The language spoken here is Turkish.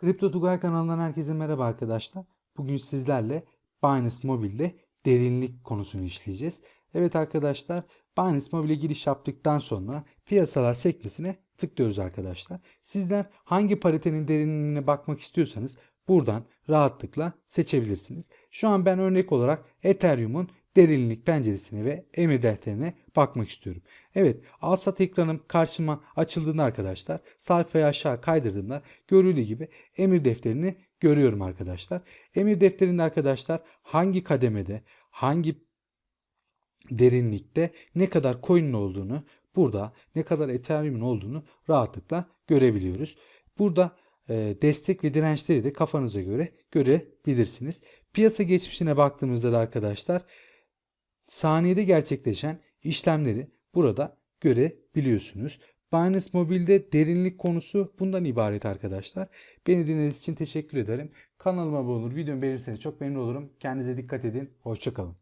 Kripto Tugay kanalından herkese merhaba arkadaşlar. Bugün sizlerle Binance Mobile'de derinlik konusunu işleyeceğiz. Evet arkadaşlar Binance Mobile'e giriş yaptıktan sonra piyasalar sekmesine tıklıyoruz arkadaşlar. Sizler hangi paritenin derinliğine bakmak istiyorsanız buradan rahatlıkla seçebilirsiniz. Şu an ben örnek olarak Ethereum'un derinlik penceresine ve emir defterine bakmak istiyorum. Evet alsat ekranım karşıma açıldığında arkadaşlar sayfayı aşağı kaydırdığımda görüldüğü gibi emir defterini görüyorum arkadaşlar. Emir defterinde arkadaşlar hangi kademede hangi derinlikte ne kadar coin'in olduğunu burada ne kadar Ethereum'un olduğunu rahatlıkla görebiliyoruz. Burada e, destek ve dirençleri de kafanıza göre görebilirsiniz. Piyasa geçmişine baktığımızda da arkadaşlar saniyede gerçekleşen işlemleri burada görebiliyorsunuz. Binance Mobile'de derinlik konusu bundan ibaret arkadaşlar. Beni dinlediğiniz için teşekkür ederim. Kanalıma abone olur, videomu beğenirseniz çok memnun olurum. Kendinize dikkat edin. Hoşçakalın.